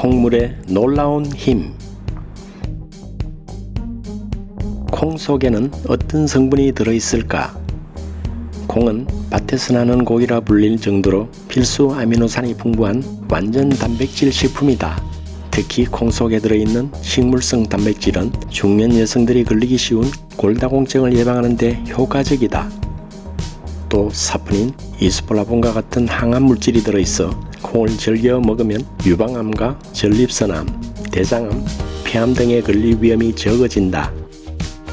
콩물의 놀라운 힘. 콩 속에는 어떤 성분이 들어있을까? 콩은 밭에서 나는 고기라 불릴 정도로 필수 아미노산이 풍부한 완전 단백질 식품이다. 특히 콩 속에 들어있는 식물성 단백질은 중년 여성들이 걸리기 쉬운 골다공증을 예방하는 데 효과적이다. 또 사포닌, 이스폴라본과 같은 항암 물질이 들어있어 콩을 즐겨 먹으면 유방암과 전립선암, 대장암, 폐암 등에 걸릴 위험이 적어진다.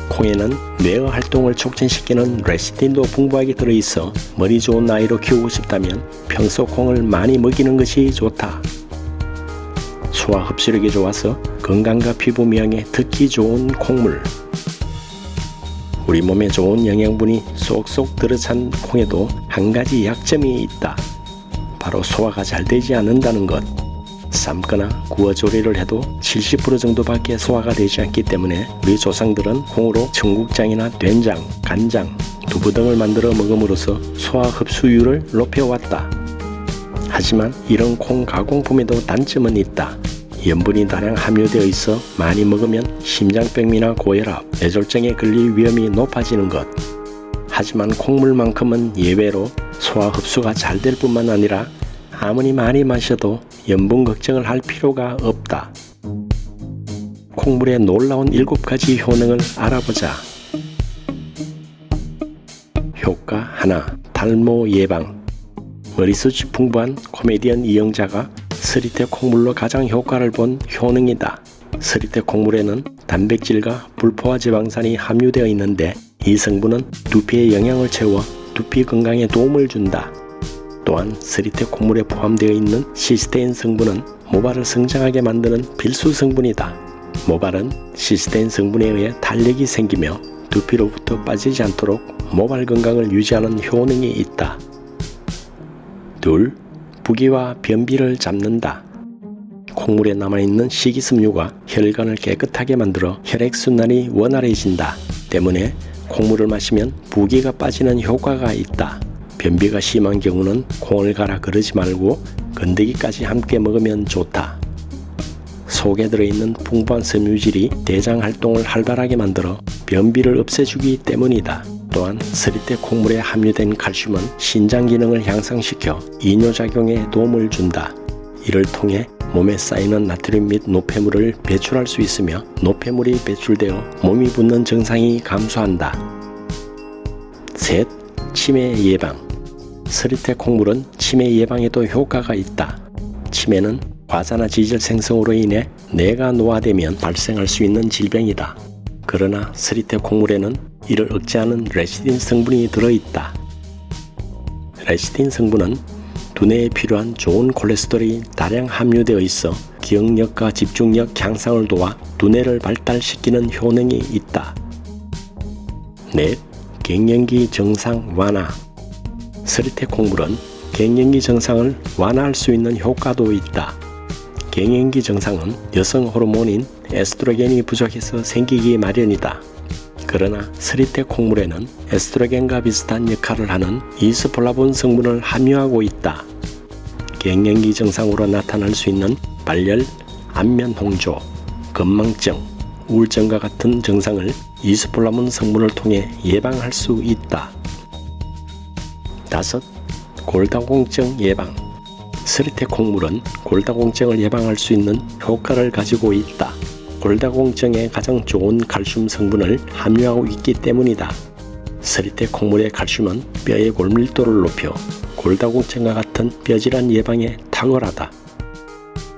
콩에는 뇌의 활동을 촉진시키는 레시틴도 풍부하게 들어있어 머리 좋은 나이로 키우고 싶다면 평소 콩을 많이 먹이는 것이 좋다. 소화 흡수력이 좋아서 건강과 피부 미용에 특히 좋은 콩물. 우리 몸에 좋은 영양분이 쏙쏙 들어찬 콩에도 한 가지 약점이 있다. 바로 소화가 잘 되지 않는다는 것. 삶거나 구워 조리를 해도 70% 정도밖에 소화가 되지 않기 때문에 우리 조상들은 콩으로 청국장이나 된장, 간장, 두부 등을 만들어 먹음으로써 소화 흡수율을 높여왔다. 하지만 이런 콩 가공품에도 단점은 있다. 염분이 다량 함유되어 있어 많이 먹으면 심장병이나 고혈압, 뇌졸중에 걸릴 위험이 높아지는 것. 하지만 콩물만큼은 예외로 소화 흡수가 잘 될 뿐만 아니라 아무리 많이 마셔도 염분 걱정을 할 필요가 없다. 콩물의 놀라운 7가지 효능을 알아보자. 효과 하나, 탈모 예방. 머리숱이 풍부한 코미디언 이영자가 스리테 콩물로 가장 효과를 본 효능이다. 스리테 콩물에는 단백질과 불포화 지방산이 함유되어 있는데 이 성분은 두피에 영양을 채워 두피 건강에 도움을 준다. 또한 스리테 콩물에 포함되어 있는 시스테인 성분은 모발을 성장하게 만드는 필수 성분이다. 모발은 시스테인 성분에 의해 탄력이 생기며 두피로부터 빠지지 않도록 모발 건강을 유지하는 효능이 있다. 둘, 부기와 변비를 잡는다. 콩물에 남아있는 식이섬유가 혈관을 깨끗하게 만들어 혈액순환이 원활해진다. 때문에 콩물을 마시면 부기가 빠지는 효과가 있다. 변비가 심한 경우는 콩을 갈아 그러지 말고 건더기까지 함께 먹으면 좋다. 속에 들어있는 풍부한 섬유질이 대장 활동을 활발하게 만들어 변비를 없애주기 때문이다. 또한 스리테 콩물에 함유된 칼슘은 신장 기능을 향상시켜 이뇨작용에 도움을 준다. 이를 통해 몸에 쌓이는 나트륨 및 노폐물을 배출할 수 있으며 노폐물이 배출되어 몸이 붓는 증상이 감소한다. 셋. 치매 예방 스리테 콩물은 치매 예방에도 효과가 있다. 치매는 과자나 지질 생성으로 인해 뇌가 노화되면 발생할 수 있는 질병이다. 그러나 스리테 콩물에는 이를 억제하는 레시딘 성분이 들어있다. 레시딘 성분은 두뇌에 필요한 좋은 콜레스테롤이 다량 함유되어 있어 기억력과 집중력 향상을 도와 두뇌를 발달시키는 효능이 있다. 넷. 갱년기 정상 완화 스리테 콩물은 갱년기 증상을 완화할 수 있는 효과도 있다. 갱년기 증상은 여성 호르몬인 에스트로겐이 부족해서 생기기 마련이다. 그러나 스리테 콩물에는 에스트로겐과 비슷한 역할을 하는 이스폴라본 성분을 함유하고 있다. 갱년기 증상으로 나타날 수 있는 발열, 안면 홍조, 건망증, 우울증과 같은 증상을 이스폴라몬 성분을 통해 예방할 수 있다. 다섯, 골다공증 예방. 스리테 콩물은 골다공증을 예방할 수 있는 효과를 가지고 있다. 골다공증에 가장 좋은 칼슘 성분을 함유하고 있기 때문이다. 스리테 콩물의 칼슘은 뼈의 골밀도를 높여 골다공증과 같은 뼈질환 예방에 탁월하다.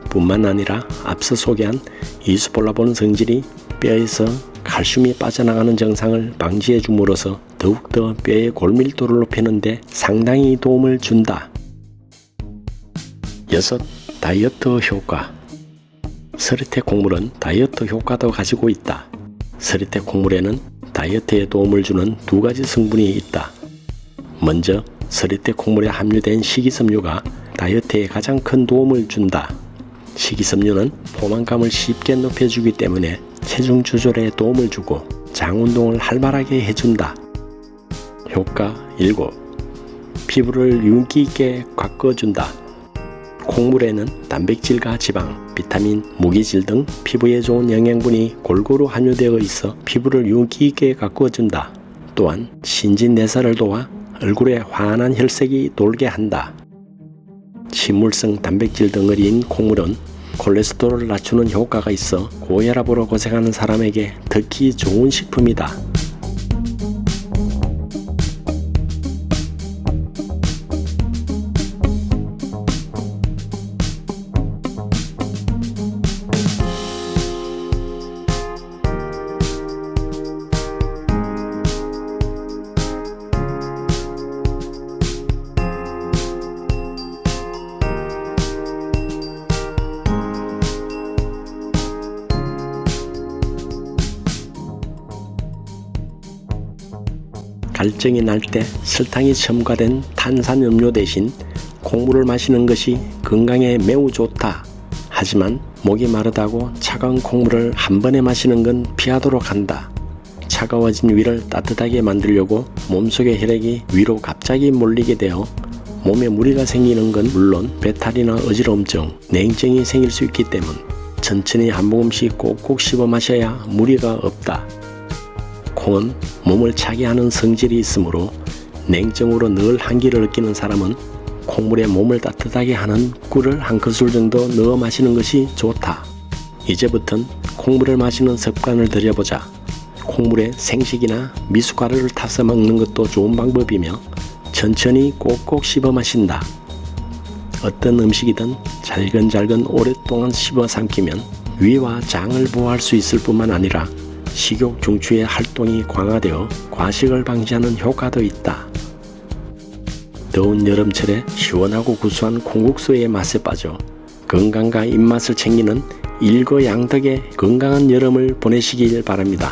뿐만 아니라 앞서 소개한 이스폴라본 성질이 뼈에서 칼슘이 빠져나가는 증상을 방지해 줌으로써 더욱더 뼈의 골밀도를 높이는데 상당히 도움을 준다. 여섯, 다이어트 효과. 스리테 콩물은 다이어트 효과도 가지고 있다. 스리테 콩물에는 다이어트에 도움을 주는 두 가지 성분이 있다. 먼저 스리테 콩물에 함유된 식이섬유가 다이어트에 가장 큰 도움을 준다. 식이섬유는 포만감을 쉽게 높여주기 때문에 체중 조절에 도움을 주고 장 운동을 활발하게 해준다. 효과 7. 피부를 윤기 있게 가꿔준다. 콩물에는 단백질과 지방, 비타민, 무기질 등 피부에 좋은 영양분이 골고루 함유되어 있어 피부를 윤기 있게 가꾸어준다. 또한 신진대사를 도와 얼굴에 환한 혈색이 돌게 한다. 식물성 단백질 덩어리인 콩물은 콜레스테롤을 낮추는 효과가 있어 고혈압으로 고생하는 사람에게 특히 좋은 식품이다. 갈증이 날 때 설탕이 첨가된 탄산음료 대신 콩물을 마시는 것이 건강에 매우 좋다. 하지만 목이 마르다고 차가운 콩물을 한 번에 마시는 건 피하도록 한다. 차가워진 위를 따뜻하게 만들려고 몸속의 혈액이 위로 갑자기 몰리게 되어 몸에 무리가 생기는 건 물론 배탈이나 어지러움증, 냉증이 생길 수 있기 때문 천천히 한 모금씩 꼭꼭 씹어 마셔야 무리가 없다. 콩은 몸을 차게 하는 성질이 있으므로 냉정으로 늘 한기를 느끼는 사람은 콩물에 몸을 따뜻하게 하는 꿀을 한 큰술 정도 넣어 마시는 것이 좋다. 이제부턴 콩물을 마시는 습관을 들여보자. 콩물에 생식이나 미숫가루를 타서 먹는 것도 좋은 방법이며 천천히 꼭꼭 씹어 마신다. 어떤 음식이든 잘근잘근 오랫동안 씹어 삼키면 위와 장을 보호할 수 있을 뿐만 아니라 식욕 중추의 활동이 강화되어 과식을 방지하는 효과도 있다. 더운 여름철에 시원하고 구수한 콩국수의 맛에 빠져 건강과 입맛을 챙기는 일거양득의 건강한 여름을 보내시길 바랍니다.